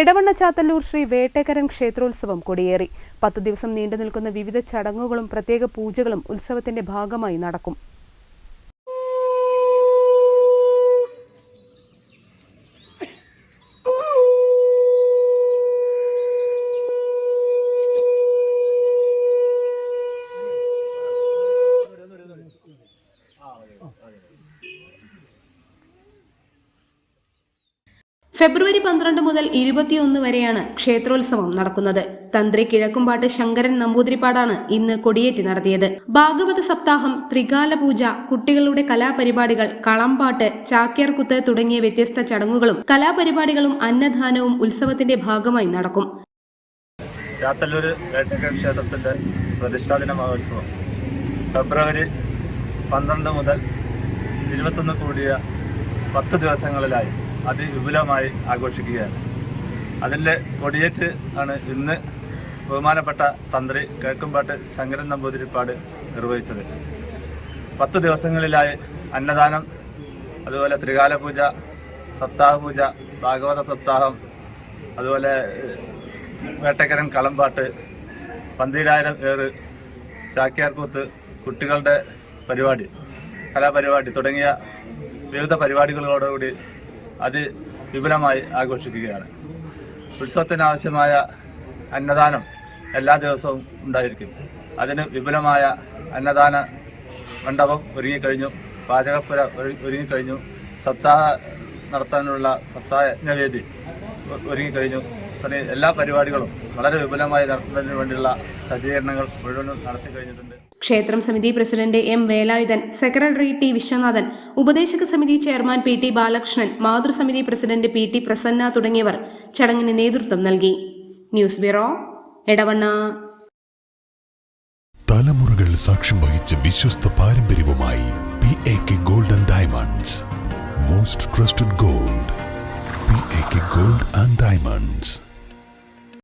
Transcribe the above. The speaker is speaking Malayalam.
എടവണ്ണ ചാത്തല്ലൂർ ശ്രീ വേട്ടക്കരൻ ക്ഷേത്രോത്സവം കൊടിയേറി. പത്ത് ദിവസം നീണ്ടു നിൽക്കുന്ന വിവിധ ചടങ്ങുകളും പ്രത്യേക പൂജകളും ഉത്സവത്തിന്റെ ഭാഗമായി നടക്കും. ഫെബ്രുവരി പന്ത്രണ്ട് മുതൽ ഇരുപത്തിയൊന്ന് വരെയാണ് ക്ഷേത്രോത്സവം നടക്കുന്നത്. തന്ത്രി കിഴക്കുംപാട്ട് ശങ്കരൻ നമ്പൂതിരിപ്പാടാണ് ഇന്ന് കൊടിയേറ്റ് നടത്തിയത്. ഭാഗവത സപ്താഹം ത്രികാല പൂജ കുട്ടികളുടെ കലാപരിപാടികൾ കളംപാട്ട് ചാക്യാർകുത്ത് തുടങ്ങിയ വ്യത്യസ്ത ചടങ്ങുകളും കലാപരിപാടികളും അന്നദാനവും ഉത്സവത്തിന്റെ ഭാഗമായി നടക്കും. ചാത്തല്ലൂർ വേട്ടക്കര ക്ഷേത്രത്തിന്റെ പ്രതിഷ്ഠാദിന മഹോത്സവം ഫെബ്രുവരി പന്ത്രണ്ട് മുതൽ ഇരുപത്തൊന്ന് കൂടിയ പത്ത് ദിവസങ്ങളിലായി അതിവിപുലമായി ആഘോഷിക്കുകയാണ്. അതിന്റെ കൊടിയേറ്റ് ആണ് ഇന്ന് ബഹുമാനപ്പെട്ട തന്ത്രി കിഴക്കുംപാട്ട് ശങ്കരൻ നമ്പൂതിരിപ്പാട് നിർവഹിച്ചത്. പത്ത് ദിവസങ്ങളിലായി അന്നദാനം അതുപോലെ ത്രികാല പൂജ സപ്താഹ പൂജ ഭാഗവത സപ്താഹം അതുപോലെ വേട്ടക്കരൻ കളമ്പാട്ട് പന്തിരായിരം ഏറ് ചാക്യാർകൂത്ത് കുട്ടികളുടെ പരിപാടി കലാപരിപാടി തുടങ്ങിയ വിവിധ പരിപാടികളോടുകൂടി അത് വിപുലമായി ആഘോഷിക്കുകയാണ്. ഉത്സവത്തിനാവശ്യമായ അന്നദാനം എല്ലാ ദിവസവും ഉണ്ടായിരിക്കും. അതിന് വിപുലമായ അന്നദാന മണ്ഡപം ഒരുങ്ങിക്കഴിഞ്ഞു പാചകപ്പുര ഒരു- ഒരുങ്ങിക്കഴിഞ്ഞു സപ്താഹ നടത്താനുള്ള സപ്താഹ യജ്ഞവേദി ഒരുങ്ങിക്കഴിഞ്ഞു. എല്ലാ പരിപാടികളും വളരെ വിപുലമായി നടത്തുന്നതിന് വേണ്ടിയുള്ള സജ്ജീകരണങ്ങൾ മുഴുവനും നടത്തി കഴിഞ്ഞിട്ടുണ്ട്. ക്ഷേത്രം സമിതി president M Velayudhan secretary T Viswanathan ഉപദേശക സമിതി ചെയർമാൻ പി ടി ബാലകൃഷ്ണൻ മാതൃസമിതി പ്രസിഡന്റ് പി ടി പ്രസന്ന തുടങ്ങിയവർ ചടങ്ങിന് നേതൃത്വം നൽകി. News bureau Edavanna. തലമുറകൾ സാക്ഷ്യം വഹിച്ച വിശ്വസ്ത പാരമ്പര്യവുമായി P A K gold and diamonds most trusted gold P A K gold and diamonds